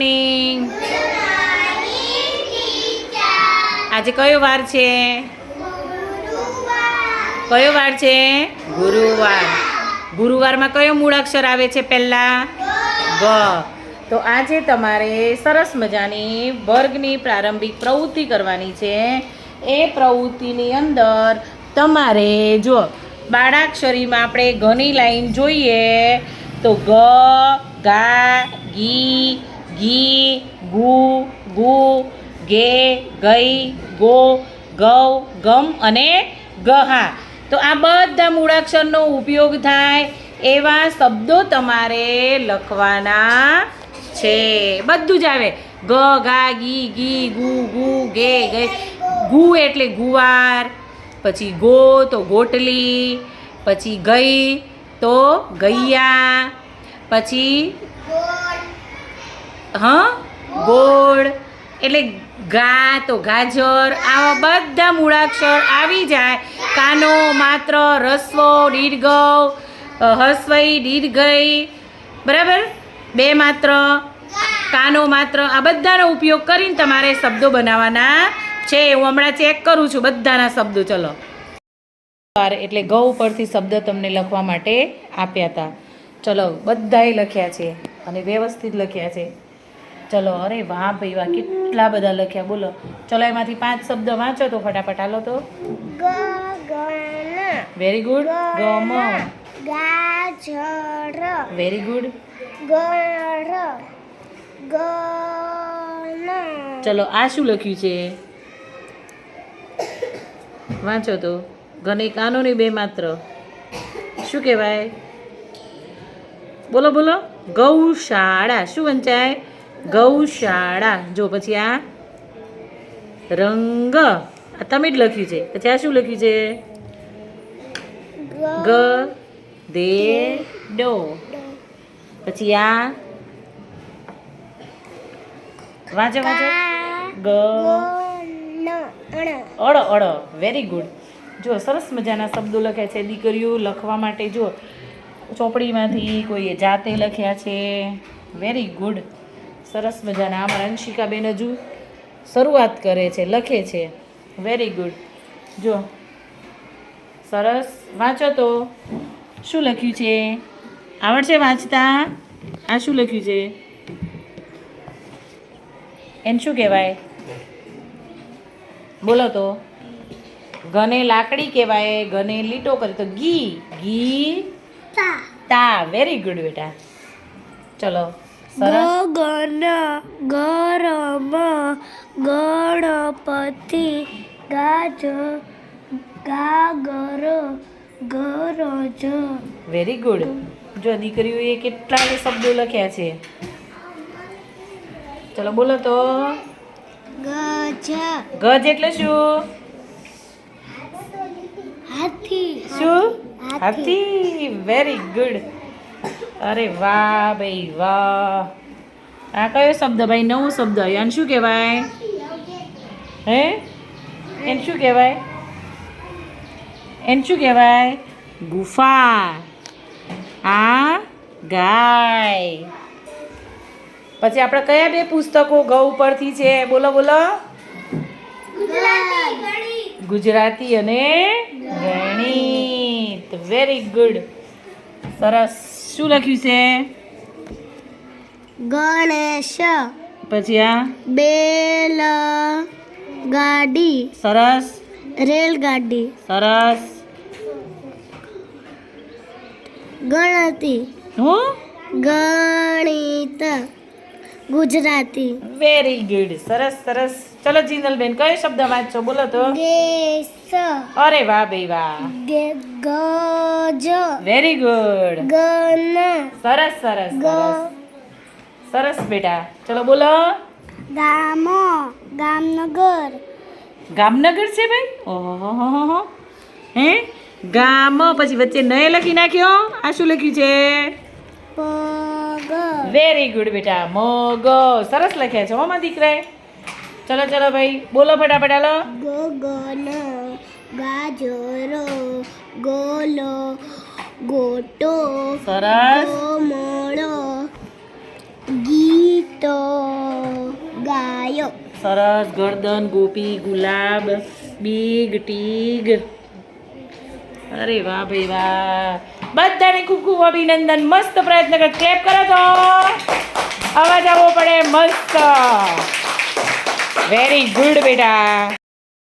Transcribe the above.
Morning આજે કયો વાર છે? કયો વાર છે? ગુરુવાર. ગુરુવારમાં કયો મૂળાક્ષર આવે છે પહેલા? ગ. તો આજે તમારે સરસ મજાની વર્ગની પ્રારંભિક પ્રવૃત્તિ કરવાની છે. એ પ્રવૃત્તિની અંદર તમારે જો બાળાક્ષરીમાં આપણે ઘની લાઈન જોઈએ તો ગ ગા ગી ગી ગુ ગુ, ગે, ગઈ, ગો, ગૌ, ગમ અને ગહા. તો આ બધા મૂળાક્ષરનો ઉપયોગ થાય એવા શબ્દો તમારે લખવાના છે. બધું જ આવે. ગ, ગા, ગી ગી, ગુ ગુ, ગે ગે ગુ એટલે ગુવાર, પછી ગો તો ગોટલી, પછી ગઈ તો ગૈયા, પછી હા? ગોળ, એટલે ગા તો ગાજર, આવા બધા મૂળાક્ષર આવી જાય. કાનો માત્ર, રસ્વો દીર્ઘ હસ્વઈ દીર્ઘઈ, બરાબર? બે માત્ર, કાનો માત્ર, આ બધાનો ઉપયોગ કરીને તમારે શબ્દો બનાવવાના છે. હું હમણાં ચેક કરું છું બધાના શબ્દો, ચલો. એટલે ગૌ પરથી શબ્દ તમને લખવા માટે આપ્યા હતા ચલો, બધાએ લખ્યા છે અને વ્યવસ્થિત લખ્યા છે. ચલો અરે વાહ ભાઈ વાહ કેટલા બધા લખ્યા બોલો. ચલો એમાંથી પાંચ શબ્દ વાંચો તો ફટાફટ હાલો તો. વેરી ગુડ ગમ. વેરી ગુડ ચલો આ શું લખ્યું છે? વાંચો તો. ઘને કાનો ને બે માત્ર. શું કહેવાય? બોલો બોલો. ગૌશાળા. શું વંચાય? ગૌશાળા. જો પછી આ રંગ આ તમે જ લખ્યું છે. પછી આ શું લખ્યું છે? ગ દે ડો. પછી આ વાંચો વાંચો. ગ અડ અડ વેરી ગુડ જો સરસ મજાના શબ્દો લખ્યા છે દીકરીઓ લખવા માટે. જો ચોપડીમાંથી કોઈએ જાતે લખ્યા છે. વેરી ગુડ સરસ મજાના. આમાં અંશિકાબેન હજુ શરૂઆત કરે છે લખે છે. વેરી ગુડ જો. સરસ. વાંચો તો. શું લખ્યું છે? આવડશે વાંચતા? આ શું લખ્યું છે? એને શું કહેવાય? બોલો તો. ઘને લાકડી કહેવાય ઘને લીટો કરે. તો ઘી ઘી તા. વેરી ગુડ બેટા. ચલો. ગગન ગરમ ગણપતિ ગાજ ગાગર ગરજ. વેરી ગુડ જો દીકરીઓએ કેટલા શબ્દો લખ્યા છે. ચલો બોલો તો. ગજ. ગજ એટલે શું? હાથી. શું? હાથી. હાથી. વેરી ગુડ અરે વાહ ભાઈ વાહ. આ કયો શબ્દ ભાઈ? નવો શબ્દ. એને શું કહેવાય? હે? એને શું કહેવાય? એને શું કહેવાય? ગુફા. આ ગાય. પછી આપણે કયા બે પુસ્તકો ગૌ પરથી છે? બોલો બોલો. ગુજરાતી અને ગણિત. વેરી ગુડ સરસ. શું લખ્યું છે? ગણેશ. પછી આ? બેલ ગાડી. સરસ. રેલગાડી. સરસ. ગણતી. હું? ગણિત. ગુજરાતી. વેરી ગુડ સરસ સરસ. ચલો જીનલબેન કયો શબ્દ વાંચો બોલો તો. ગેસ. અરે વાહ ભાઈ વાહ. ગજ વેરી ગુડ ગન. સરસ સરસ સરસ. સરસ બેટા. ચલો બોલો. ગામો ગામનગર. ગામનગર છે ભાઈ? ઓહો હે? ગામ. પછી વચ્ચે નય લખી નાખ્યો? આ શું લખ્યું છે? પગ વેરી ગુડ બેટા મગ. સરસ લખ્યા છે હોમાં દીકરાએ. ચલો ચલો ભાઈ બોલો ફટાફટ હાલો. ગગન ગાજરો ગોલો ગોટો સરસ. મોળો ગીત ગાયો. સરસ ગરદન ગોપી ગુલાબ બીગ ટીગ. અરે વાહ ભાઈ વાહ. બધાને ખૂબ ખૂબ અભિનંદન. મસ્ત પ્રયત્ન કર. ક્લેપ કરો તો. અવાજ આવવો પડે. મસ્ત. વેરી ગુડ બેટા.